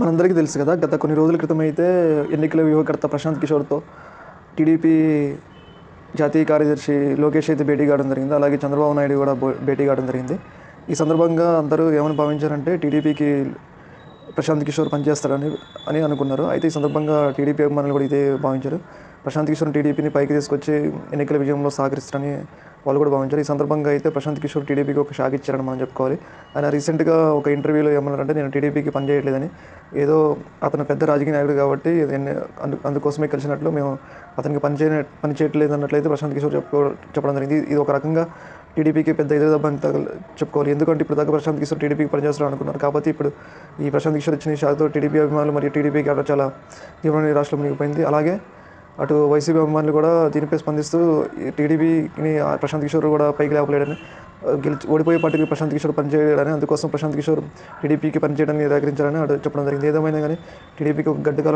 మనందరికీ తెలుసు కదా గత కొన్ని రోజుల క్రితం అయితే ఎన్నికల వ్యూహకర్త ప్రశాంత్ కిషోర్తో టీడీపీ జాతీయ కార్యదర్శి లోకేష్ అయితే భేటీ కావడం జరిగింది. అలాగే చంద్రబాబు నాయుడు కూడా భేటీ కావడం జరిగింది. ఈ సందర్భంగా అందరూ ఏమని భావించారంటే టీడీపీకి ప్రశాంత్ కిషోర్ పనిచేస్తాడని అని అనుకున్నారు. అయితే ఈ సందర్భంగా టీడీపీ అభిమానులు కూడా ఇదే భావించారు. ప్రశాంత్ కిషోర్ టీడీపీని పైకి తీసుకొచ్చి ఎన్నికల విజయంలో సహకరిస్తారని వాళ్ళు కూడా భావించారు. ఈ సందర్భంగా అయితే ప్రశాంత్ కిషోర్ టీడీపీకి ఒక షాక్ ఇచ్చారని మనం చెప్పుకోవాలి. ఆయన రీసెంట్గా ఒక ఇంటర్వ్యూలో ఏమన్నారంటే నేను టీడీపీకి పనిచేయట్లేదని ఏదో అతను పెద్ద రాజకీయ నాయకుడు కాబట్టి అందు అందుకోసమే కలిసినట్లు మేము అతనికి పని పనిచేయట్లేదు అన్నట్లయితే ప్రశాంత్ కిషోర్ చెప్పుకో చెప్పడం జరిగింది. ఇది ఒక రకంగా టీడీపీకి పెద్ద ఎదురు అని చెప్పుకోవాలి. ఎందుకంటే ఇప్పుడు దాకా ప్రశాంత్ కిషోర్ టీడీపీకి పనిచేస్తారు అనుకున్నారు. కాబట్టి ఇప్పుడు ఈ ప్రశాంత్ కిషోర్ ఇచ్చిన షాక్తో టీడీపీ అభిమానులు మరియు టీడీపీకి అక్కడ చాలా తీవ్రమైన రాష్ట్రంలో మునిగిపోయింది. అలాగే అటు వైసీపీ అభిమానులు కూడా దీనిపై స్పందిస్తూ టీడీపీని ప్రశాంత్ కిషోర్ కూడా పైకి లేపలేడని గెలిచి ఓడిపోయే పార్టీకి ప్రశాంత్ కిషోర్ పనిచేయడని అందుకోసం ప్రశాంత్ కిషోర్ టీడీపీకి పనిచేయడానికి నిరాకరించారని అటు చెప్పడం జరిగింది. ఏదేమైనా కానీ టీడీపీకి ఒక గడ్డకాలం